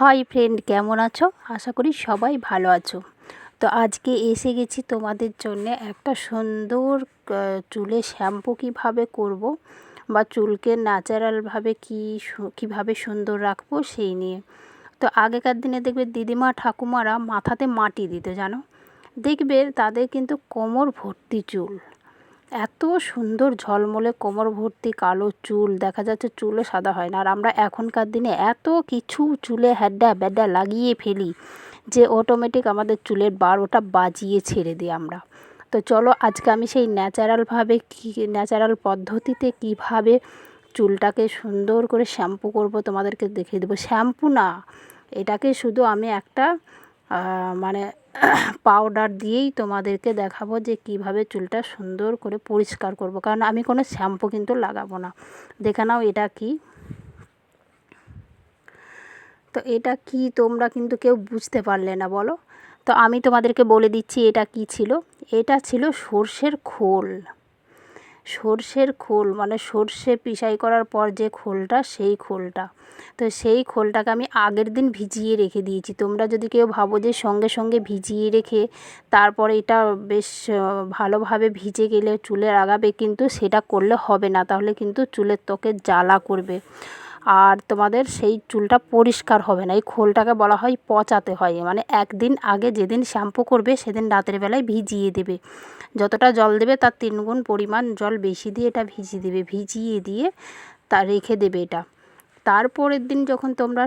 Hi friend, কেমন আছো? আশা করি সবাই ভালো আছো। তো আজকে এসে গেছি তোমাদের জন্য একটা সুন্দর চুলে শ্যাম্পু কীভাবে করব বা চুলকে ন্যাচারালভাবে কী কীভাবে সুন্দর রাখব সেই নিয়ে। তো আগেকার দিনে দেখবে দিদিমা ঠাকুমারা মাথাতে মাটি দিত, জানো? দেখবে তাদের কিন্তু কোমর ভর্তি চুল। এত সুন্দর ঝলমলে কোমর ভর্তি কালো চুল, দেখা যাচ্ছে চুলও সাদা হয় না। আর আমরা এখনকার দিনে এত কিছু চুলে হ্যাড্ডা ব্যাড্ডা লাগিয়ে ফেলি যে অটোমেটিক আমাদের চুলের বারোটা বাজিয়ে ছেড়ে দিই আমরা। তো চলো আজকে আমি সেই ন্যাচারালভাবে কী ন্যাচারাল পদ্ধতিতে কীভাবে চুলটাকে সুন্দর করে শ্যাম্পু করব তোমাদেরকে দেখিয়ে দেবো। শ্যাম্পু না, এটাকে শুধু আমি একটা মানে পাউডার দিয়েই তোমাদেরকে দেখাবো যে কীভাবে চুলটা সুন্দর করে পরিষ্কার করব। কারণ আমি কোনো শ্যাম্পু কিন্তু লাগাবো না। দেখে নাও এটা কি। তো এটা কি তোমরা কিন্তু কেউ বুঝতে পারলে না, বলো। তো আমি তোমাদেরকে বলে দিচ্ছি এটা কি ছিল। এটা ছিল সর্ষের খোল। সর্ষের খোল মানে সর্ষে পিসাই করার পর যে খোলটা, সেই খোলটা। তো সেই খোলটাকে আমি আগের দিন ভিজিয়ে রেখে দিয়েছি। তোমরা যদি কেউ ভাবো যে সঙ্গে সঙ্গে ভিজিয়ে রেখে তারপরে এটা বেশ ভালোভাবে ভিজে গেলে চুলে লাগাবে কিন্তু সেটা করলে হবে না। তাহলে কিন্তু চুলের ত্বকে জ্বালা করবে। আর তোমাদের সেই চুলটা পরিষ্কার হবে না। এই খোলটাকে বলা হয় পচাতে হয়। মানে একদিন আগে যেদিন শ্যাম্পু করবে, সেদিন রাতের বেলায় ভিজিয়ে দেবে। যতটা জল দেবে, তার তিন গুণ পরিমাণ জল বেশি দিয়ে এটা ভিজিয়ে দেবে। ভিজিয়ে দিয়ে তা রেখে দেবে এটা। তারপরের দিন যখন তোমরা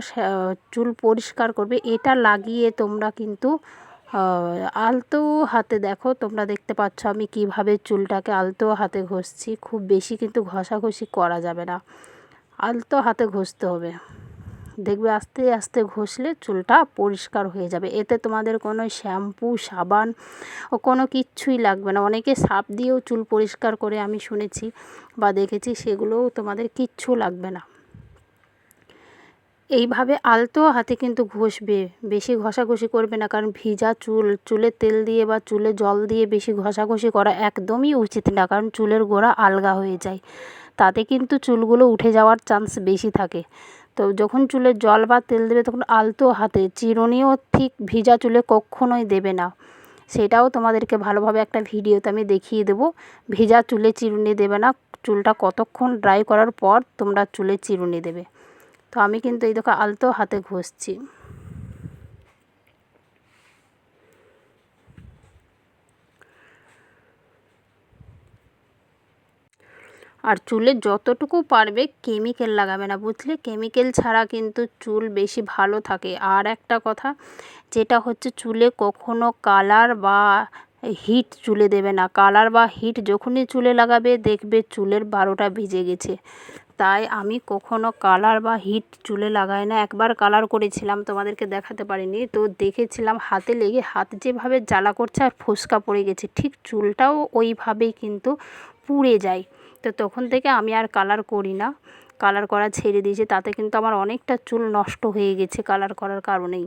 চুল পরিষ্কার করবে, এটা লাগিয়ে তোমরা কিন্তু আলতো হাতে দেখো, তোমরা দেখতে পাচ্ছ আমি কীভাবে চুলটাকে আলতো হাতে ঘষছি। খুব বেশি কিন্তু ঘষাঘষি করা যাবে না। আলতো হাতে ঘষতে হবে। দেখবে আস্তে আস্তে ঘষলে চুলটা পরিষ্কার হয়ে যাবে। এতে তোমাদের কোনো শ্যাম্পু, সাবান ও কোনো কিচ্ছুই লাগবে না। অনেকে সাপ দিয়েও চুল পরিষ্কার করে আমি শুনেছি বা দেখেছি, সেগুলোও তোমাদের কিচ্ছু লাগবে না। এইভাবে আলতো হাতে কিন্তু ঘষবে। বেশি ঘষাঘষি করবে না, কারণ ভিজা চুল, চুলে তেল দিয়ে বা চুলে জল দিয়ে বেশি ঘষাঘষি করা একদমই উচিত না, কারণ চুলের গোড়া আলগা হয়ে যায়। তাতে কিন্তু চুলগুলো উঠে যাওয়ার চান্স বেশি থাকে। তো যখন চুলে জল বা তেল দেবে তখন আলতো হাতে, চিরুনিও ঠিক ভিজা চুলে কখনোই দেবে না। সেটাও তোমাদেরকে ভালোভাবে একটা ভিডিওতে আমি দেখিয়ে দেবো। ভিজা চুলে চিরুনি দেবে না, চুলটা কতক্ষণ ড্রাই করার পর তোমরা চুলে চিরুনি দেবে। তো আমি কিন্তু এই দেখো আলতো হাতে ঘষছি। আর চুলে যতটুকু পারবে কেমিক্যাল লাগাবে না, বুঝলে? কেমিক্যাল ছাড়া কিন্তু চুল বেশি ভালো থাকে। আর একটা কথা, যেটা হচ্ছে চুলে কখনো কালার বা হিট চুলে দেবে না। কালার বা হিট যখনই চুলে লাগাবে, দেখবে চুলের বারোটা ভিজে গেছে। তাই আমি কখনো কালার বা হিট চুলে লাগাই না। একবার কালার করেছিলাম, তোমাদেরকে দেখাতে পারিনি। তো দেখেছিলাম হাতে লেগে, হাত যেভাবে জ্বালা করছে আর ফোসকা পড়ে গেছে, ঠিক চুলটাও ওইভাবেই কিন্তু পুড়ে যায়। তো তখন থেকে আমি আর কালার করি না। কালার করা ছেড়ে দিয়েছি, তাতে কিন্তু আমার অনেকটা চুল নষ্ট হয়ে গেছে কালার করার কারণেই।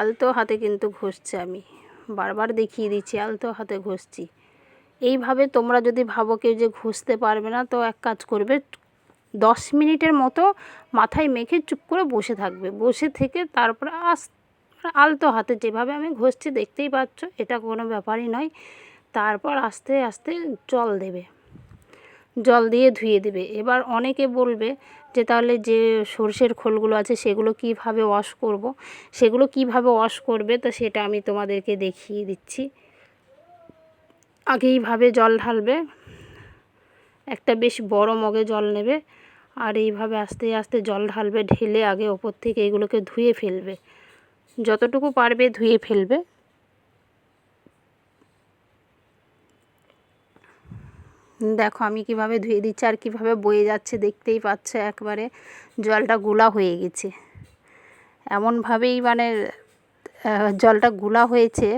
আলতো হাতে কিন্তু ঘষছি আমি। বারবার দেখিয়ে দিচ্ছি, আলতো হাতে ঘষছি। এইভাবে তোমরা যদি ভাবো কেউ যে ঘষতে পারবে না, তো এক কাজ করবে, দশ মিনিটের মতো মাথায় মেখে চুপ করে বসে থাকবে। বসে থেকে তারপরে আস আলতো হাতে যেভাবে আমি ঘষছি, দেখতেই পাচ্ছ, এটা কোনো ব্যাপারই নয়। তারপর আস্তে আস্তে জল দেবে। জল দিয়ে ধুয়ে দেবে। এবার অনেকে বলবে যে, তাহলে যে সর্ষের খোলগুলো আছে, সেগুলো কীভাবে ওয়াশ করব? সেগুলো কীভাবে ওয়াশ করবে, তো সেটা আমি তোমাদেরকে দেখিয়ে দিচ্ছি। আগে এইভাবে জল ঢালবে। একটা বেশ বড় মগে জল নেবে আর এইভাবে আস্তে আস্তে জল ঢালবে, ঢেলে আগে ওপর থেকে এগুলোকে ধুয়ে ফেলবে। যতটুকু পারবে ধুয়ে ফেলবে। দেখো আমি কীভাবে ধুয়ে দিচ্ছি আর কীভাবে বয়ে যাচ্ছে দেখতেই পাচ্ছ একবারে জলটা গুলা হয়ে গেছে। এমনভাবেই মানে জলটা গুলা হয়েছে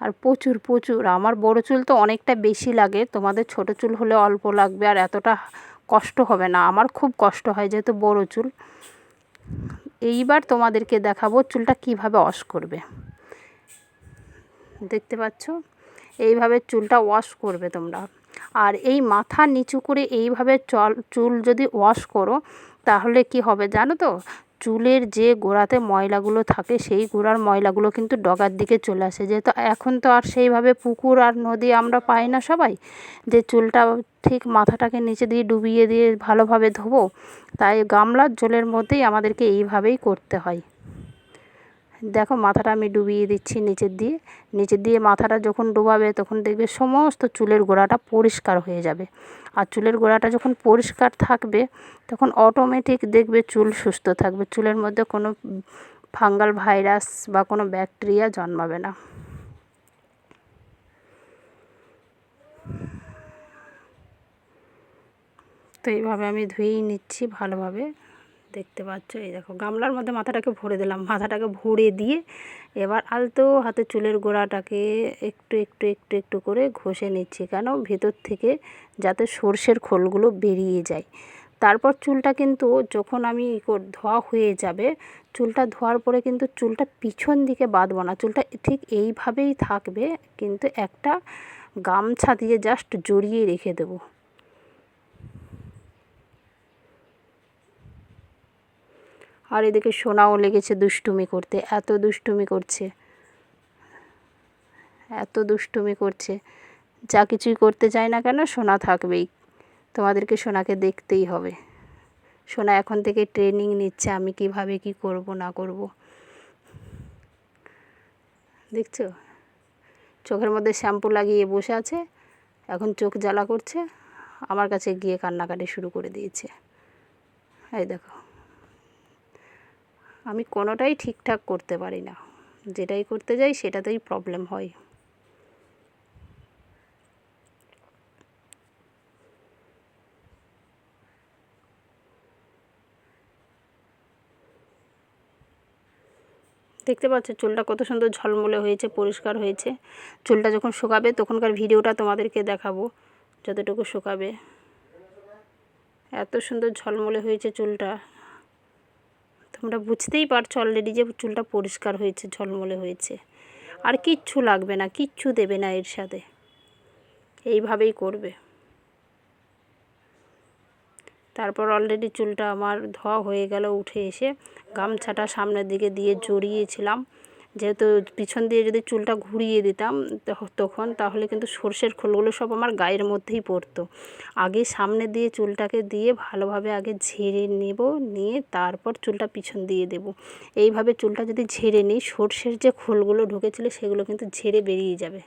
আর প্রচুর প্রচুর। আমার বড় চুল তো অনেকটা বেশি লাগে, তোমাদের ছোট চুল হলে অল্প লাগবে আর এতটা কষ্ট হবে না। আমার খুব কষ্ট হয় যেহেতু বড় চুল। এইবার তোমাদেরকে দেখাবো চুলটা কীভাবে ওয়াশ করবে। দেখতে পাচ্ছ? এইভাবে চুলটা ওয়াশ করবে তোমরা। আর এই মাথা নিচু করে এইভাবে চল, চুল যদি ওয়াশ করো, তাহলে কি হবে জানো তো? চুলের যে গোড়াতে ময়লাগুলো থাকে, সেই গোড়ার ময়লাগুলো কিন্তু ডগার দিকে চলে আসে। যেহেতু এখন তো আর সেইভাবে পুকুর আর নদী আমরা পাই না সবাই, যে চুলটা ঠিক মাথাটাকে নিচে দিয়ে ডুবিয়ে দিয়ে ভালোভাবে ধোবো, তাই গামলার জলের মধ্যেই আমাদেরকে এইভাবেই করতে হয়। দেখো মাথাটা আমি ডুবিয়ে দিচ্ছি নিচের দিয়ে। নিচের দিয়ে মাথাটা যখন ডুবাবে তখন দেখবে সমস্ত চুলের গোড়াটা পরিষ্কার হয়ে যাবে। আর চুলের গোড়াটা যখন পরিষ্কার থাকবে তখন অটোমেটিক দেখবে চুল সুস্থ থাকবে। চুলের মধ্যে কোনো ফাঙ্গাল ভাইরাস বা কোনো ব্যাকটেরিয়া জন্মাবে না। তো এইভাবে আমি ধুয়েই নিচ্ছি ভালোভাবে। দেখতে পাচ্ছ, এই দেখো, গামলার মধ্যে মাথাটাকে ভরে দিলাম। মাথাটাকে ভরে দিয়ে এবার আলতো হাতে চুলের গোড়াটাকে একটু একটু একটু একটু করে ঘষে নিচ্ছি কেন? ভেতর থেকে যাতে সর্ষের খোলগুলো বেরিয়ে যায়। তারপর চুলটা কিন্তু যখন আমি ধোয়া হয়ে যাবে, চুলটা ধোয়ার পরে কিন্তু চুলটা পিছন দিকে বাঁধবো না। চুলটা ঠিক এইভাবেই থাকবে, কিন্তু একটা গামছা দিয়ে জাস্ট জড়িয়ে রেখে দেবো। আর এদিকে সোনাও লেগেছে দুষ্টুমি করতে, এত দুষ্টুমি করছে। এত দুষ্টুমি করছে। যা কিছুই করতে চায় না কেন, সোনা থাকবেই। তোমাদেরকে সোনাকে দেখতেই হবে। সোনা এখন থেকে ট্রেনিং নিচ্ছে, আমি কীভাবে কি করব, না করব। দেখছ? চোখের মধ্যে শ্যাম্পু লাগিয়ে বসে আছে, এখন চোখ জ্বালা করছে, আমার কাছে গিয়ে কান্নাকাটি শুরু করে দিয়েছে। এই দেখো। আমি কোনোটাই ঠিকঠাক করতে পারি না। যেটাই করতে যাই, সেটাতেই প্রবলেম হয়। দেখতে পাচ্ছ, চুলটা কত সুন্দর ঝলমলে হয়েছে, পরিষ্কার হয়েছে। চুলটা যখন শুকাবে, তখনকার ভিডিওটা তোমাদেরকে দেখাবো, যতটুকু শুকাবে। এত সুন্দর ঝলমলে হয়েছে চুলটা। তোমরা বুঝতেই পারছ অলরেডি যে চুলটা পরিষ্কার হয়েছে, ঝলমলে হয়েছে। আর কিচ্ছু লাগবে না, কিচ্ছু দেবে না এর সাথে। এইভাবেই করবে। তারপর অলরেডি চুলটা আমার ধোয়া হয়ে গেল, উঠে এসে গামছাটা সামনের দিকে দিয়ে জড়িয়েছিলাম। যেহেতু পিছন দিয়ে যদি চুলটা ঘুরিয়ে দিতাম তখন তাহলে কিন্তু সর্ষের খোলগুলো সব আমার গায়ের মধ্যেই পড়তো। আগে সামনে দিয়ে চুলটাকে দিয়ে ভালোভাবে আগে ঝেড়ে নেব, নিয়ে তারপর চুলটা পিছন দিয়ে দেব। এইভাবে চুলটা যদি ঝেড়ে নিই, সর্ষের যে খোলগুলো ঢুকেছিল সেগুলো কিন্তু ঝেড়ে বেরিয়ে যাবে।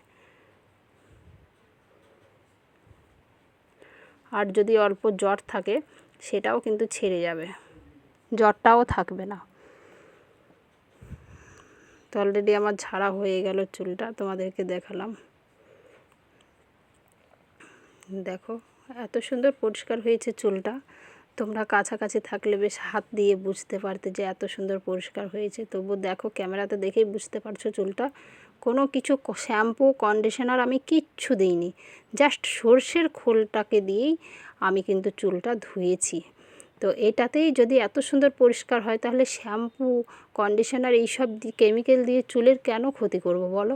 আর যদি অল্প জ্বর থাকে, সেটাও কিন্তু ছেড়ে যাবে। জ্বরটাও থাকবে না। তো অলরেডি আমার ঝাড়া হয়ে গেল চুলটা, তোমাদেরকে দেখালাম। দেখো, এত সুন্দর পরিষ্কার হয়েছে চুলটা। তোমরা কাছাকাছি থাকলে বেশ হাত দিয়ে বুঝতে পারতে যে এত সুন্দর পরিষ্কার হয়েছে। তবু দেখো, ক্যামেরাতে দেখেই বুঝতে পারছ চুলটা। কোনো কিছু শ্যাম্পু কন্ডিশনার আমি কিচ্ছু দিইনি। জাস্ট সর্ষের খোলটাকে দিয়েই আমি কিন্তু চুলটা ধুয়েছি। তো এটাতেই যদি এত সুন্দর পরিষ্কার হয়, তাহলে শ্যাম্পু কন্ডিশনার এইসব কেমিক্যাল দিয়ে চুলের কেন ক্ষতি করব বলো?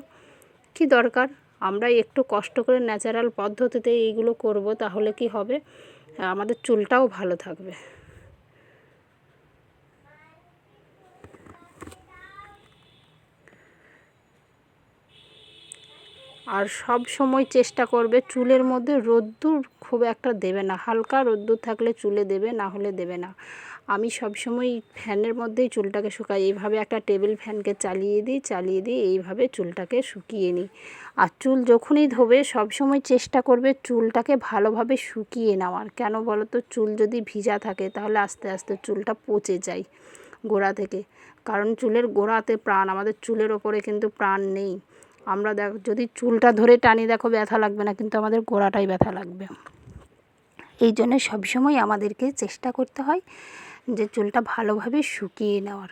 কি দরকার? আমরা একটু কষ্ট করে ন্যাচারাল পদ্ধতিতে এইগুলো করব, তাহলে কি হবে? আমাদের চুলটাও ভালো থাকবে। আর সব সময় চেষ্টা করবে চুলের মধ্যে রোদ্দুর খুব একটা দেবে না। হালকা রোদ্দুর থাকলে চুলে দেবে, না হলে দেবে না। আমি সব সময় ফ্যানের মধ্যেই চুলটাকে শুকাই। এইভাবে একটা টেবিল ফ্যানকে চালিয়ে দিই চালিয়ে দিই এইভাবে চুলটাকে শুকিয়ে নিই। আর চুল যখনই ধোবে সবসময় চেষ্টা করবে চুলটাকে ভালোভাবে শুকিয়ে নেওয়ার। কেন বলো তো চুল যদি ভিজা থাকে, তাহলে আস্তে আস্তে চুলটা পচে যায় গোড়া থেকে। কারণ চুলের গোড়াতে প্রাণ, আমাদের চুলের ওপরে কিন্তু প্রাণ নেই। আমরা দেখ, যদি চুলটা ধরে টানি দেখো ব্যথা লাগবে না, কিন্তু আমাদের গোড়াটাই ব্যথা লাগবে। এই জন্য সবসময় আমাদেরকে চেষ্টা করতে হয় যে চুলটা ভালোভাবে শুকিয়ে নেওয়ার।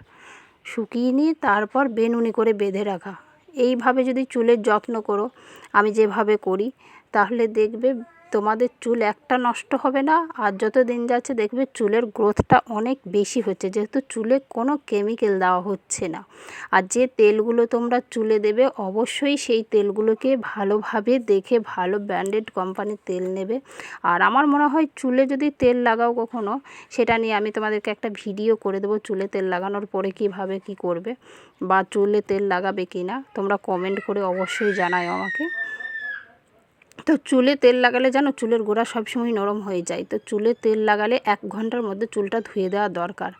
শুকিয়ে নিয়ে তারপর বেনুনি করে বেঁধে রাখা। এইভাবে যদি চুলের যত্ন করো, আমি যেভাবে করি, তাহলে দেখবে তোমাদের চুল একটা নষ্ট হবে না, আর যত দিন যাচ্ছে দেখবে চুলের গ্রোথটা অনেক বেশি হচ্ছে, যেহেতু চুলে কোনো কেমিক্যাল দেওয়া হচ্ছে না। আর যে তেলগুলো তোমরা চুলে দেবে, অবশ্যই সেই তেলগুলোকে ভালোভাবে দেখে ভালো ব্র্যান্ডেড কোম্পানির তেল নেবে। আর আমার মনে হয় চুলে যদি তেল লাগাও কখনো, সেটা নিয়ে আমি তোমাদেরকে একটা ভিডিও করে দেবো, চুলে তেল লাগানোর পরে কীভাবে কি করবে, বা চুলে তেল লাগাবে কি না তোমরা কমেন্ট করে অবশ্যই জানাও আমাকে। তো চুলে তেল লাগালে জানো, চুলের গোড়া সবসময় নরম হয়ে যায়। তো চুলে তেল লাগালে এক ঘণ্টার মধ্যে চুলটা ধুয়ে দেওয়া দরকার।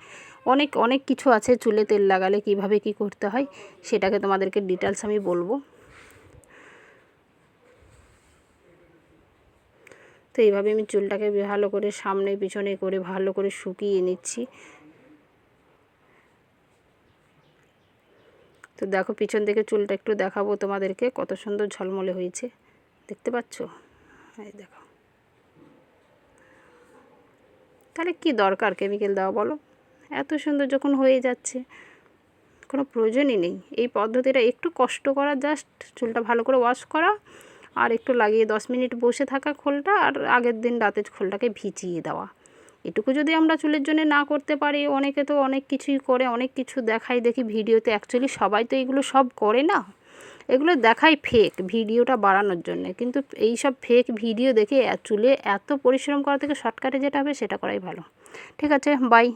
অনেক অনেক কিছু আছে চুলে তেল লাগালে কীভাবে কি করতে হয়, সেটাকে তোমাদেরকে ডিটেলস আমি বলব। তো এইভাবে আমি চুলটাকে ভালো করে সামনে পিছনে করে ভালো করে শুকিয়ে নিচ্ছি। তো দেখো, পিছন থেকে চুলটা একটু দেখাবো তোমাদেরকে, কত সুন্দর ঝলমলে হয়েছে। দেখতে পাচ্ছ? এই দেখো। তাহলে কি দরকার কেমিক্যাল দেওয়া বলো? এত সুন্দর যখন হয়ে যাচ্ছে, কোনো প্রয়োজনই নেই। এই পদ্ধতিটা একটু কষ্ট করা জাস্ট চুলটা ভালো করে ওয়াশ করা আর একটু লাগিয়ে দশ মিনিট বসে থাকা খোলটা আর আগের দিন রাতের খোলটাকে ভিজিয়ে দেওয়া। এটুকু যদি আমরা চুলের জন্য না করতে পারি, অনেকে তো অনেক কিছুই করে, অনেক কিছু দেখাই দেখি, ভিডিওতে অ্যাকচুয়ালি সবাই তো এগুলো সব করে না? এগুলো দেখাই ফেক ভিডিওটা বাড়ানোর জন্য। কিন্তু এই সব ফেক ভিডিও দেখে চুলে এত পরিশ্রম করা থেকে শর্টকাটে যেটা হবে সেটা করাই ভালো। ঠিক আছে বাই